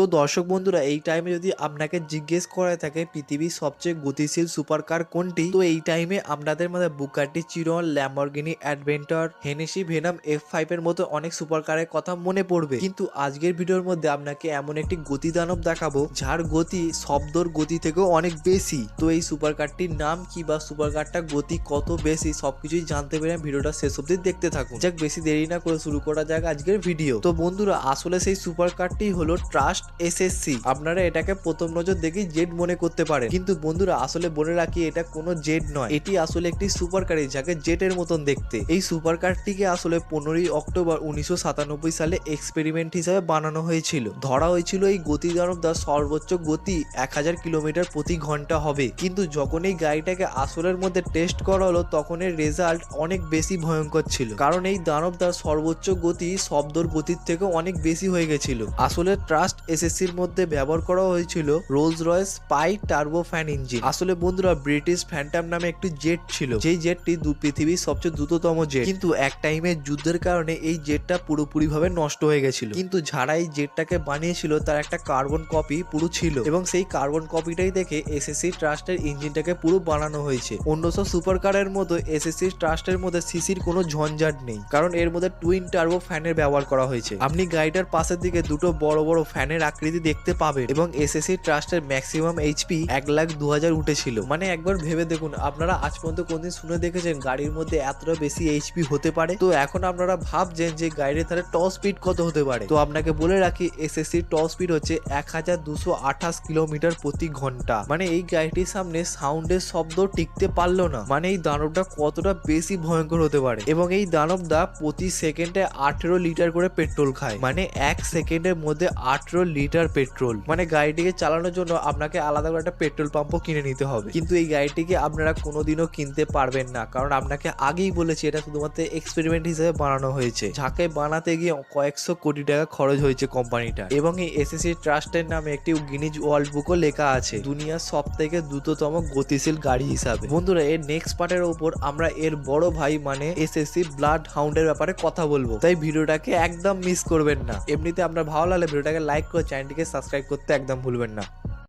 তো দর্শক বন্ধুরা, এই টাইমে যদি আপনাকে জিজ্ঞেস করা থাকে, পৃথিবীর সবচেয়ে গতিশীল সুপার কার কোনটি? তো এই টাইমে আপনাদের মধ্যে Bugatti Chiron Lamborghini Aventador Hennessey Venom F five এর মতো অনেক সুপার কারের কথা মনে পড়বে। কিন্তু আজকের ভিডিওর মধ্যে আপনাকে এমন একটি গতি দানব দেখাবো, যার গতি, শব্দর গতি থেকেও অনেক বেশি। তো এই সুপার কারটির নাম কি বা সুপার কারটা গতি কত বেশি, সবকিছুই জানতে পেরে ভিডিওটা শেষ অব্দি দেখতে থাকুন। যাক, বেশি দেরি না করে শুরু করা যাক আজকের ভিডিও। তো বন্ধুরা, আসলে সেই সুপার কারটি হলো ট্রাস্ট এসএসসি আপনারা এটাকে প্রথম নজর দেখেই জেড মনে করতে পারেন। কিন্তু বন্ধুরা, আসলে বলে রাখি, এটা কোনো জেড নয়। এটি আসলে একটি সুপার কারই যাকে জেটের মতন দেখতে। এই সুপার কারটিকে আসলে পনেরোই অক্টোবর উনিশশো সাতানব্বই সালে এক্সপেরিমেন্ট হিসাবে বানানো হয়েছিল। ধরা হয়েছিল এই গতি দা সর্বোচ্চ গতি এক হাজার কিলোমিটার প্রতি ঘণ্টা হবে। কিন্তু যখন এই গাড়িটাকে আসলের মধ্যে টেস্ট করা হলো, তখন এর রেজাল্ট অনেক বেশি ভয়ঙ্কর ছিল। কারণ এই দানব দার সর্বোচ্চ গতি শব্দর গতির থেকে অনেক বেশি হয়ে গেছিল। আসলে ট্রাস্ট এসএসসির মধ্যে ব্যবহার করা হয়েছিল Rolls Royce Spey turbofan engine আসলে বন্ধুরা ব্রিটিশ ফ্যান্টাম নামে একটি জেট ছিল। যেই জেটটি পৃথিবীর সবচেয়ে দ্রুততম জেট কিন্তু এক টাইমে যুদ্ধের কারণে এই জেটটা পুরোপুরিভাবে নষ্ট হয়ে গেছিল। কিন্তু যারা এই জেটটাকে বানিয়েছিল, তার একটা কার্বন কপি পুরো ছিল এবং সেই কার্বন কপিটাই দেখে এসএসসি ট্রাস্টের ইঞ্জিনটাকে পুরো বানানো হয়েছে। অন্য সব সুপার কারের মতো এসএসসি ট্রাস্টের মধ্যে সিসির কোনো ঝঞ্ঝাট নেই। কারণ এর মধ্যে টুইন টার্বো ফ্যানের ব্যবহার করা হয়েছে। আপনি গাড়িটার পাশের দিকে দুটো বড় বড় ফ্যানের আকৃতি দেখতে পাবেন এবং এসএসসি ট্রাস্টের ম্যাক্সিমাম এইচপি এক লাখ দু হাজার উঠেছিল। মানে একবার ভেবে দেখুন, আপনারা আজ পর্যন্ত কোনদিন শুনে দেখেছেন গাড়ির মধ্যে এতটা বেশি এইচপি হতে পারে? তো এখন আপনারা ভাবছেন যে গাড়ির তাহলে টপ স্পিড কত হতে পারে? তো আপনাকে বলে রাখি এসএসসি টপ স্পিড হচ্ছে এক হাজার দুশো আঠাশ কিলোমিটার প্রতি ঘণ্টা। মানে এই গাড়িটির সামনে সাউন্ডের শব্দ টিকতে পারল না। মানে এই দানবটা কতটা বেশি ভয়ঙ্কর হতে পারে? এবং এই দানবটা প্রতি সেকেন্ডে আঠেরো লিটার করে পেট্রোল খায়। মানে এক সেকেন্ডের মধ্যে আঠেরো লিটার পেট্রোল। মানে গাড়িটিকে চালানোর জন্য আপনাকে আলাদা করে একটা পেট্রোল পাম্পও কিনে নিতে হবে। কিন্তু এই গাড়িটিকে আপনারা কোনোদিনও কিনতে পারবেন না। কারণ আপনাকে আগেই বলেছি, এটা শুধুমাত্র এক্সপেরিমেন্ট হিসেবে বানানো হয়েছে। যাকে বানাতে গিয়ে কয়েকশো কোটি টাকা খরচ হয়েছে কোম্পানিটা এবং এই এসএসসি ট্রাস্টের নামে একটি গিনিজ ওয়ার্ল্ড বুকও লেখা আছে, দুনিয়ার সব থেকে দ্রুততম গতিশীল গাড়ি হিসাবে। বন্ধুরা, এর নেক্সট পার্টের উপর আমরা এর বড় ভাই মানে এসএসসি ব্লাড হাউন্ডের ব্যাপারে কথা বলব। তাই ভিডিওটাকে একদম মিস করবেন না। এমনিতে আপনার ভালো লাগলে ভিডিওটাকে লাইক করে চ্যানেলটিকে সাবস্ক্রাইব করতে একদম ভুলবেন না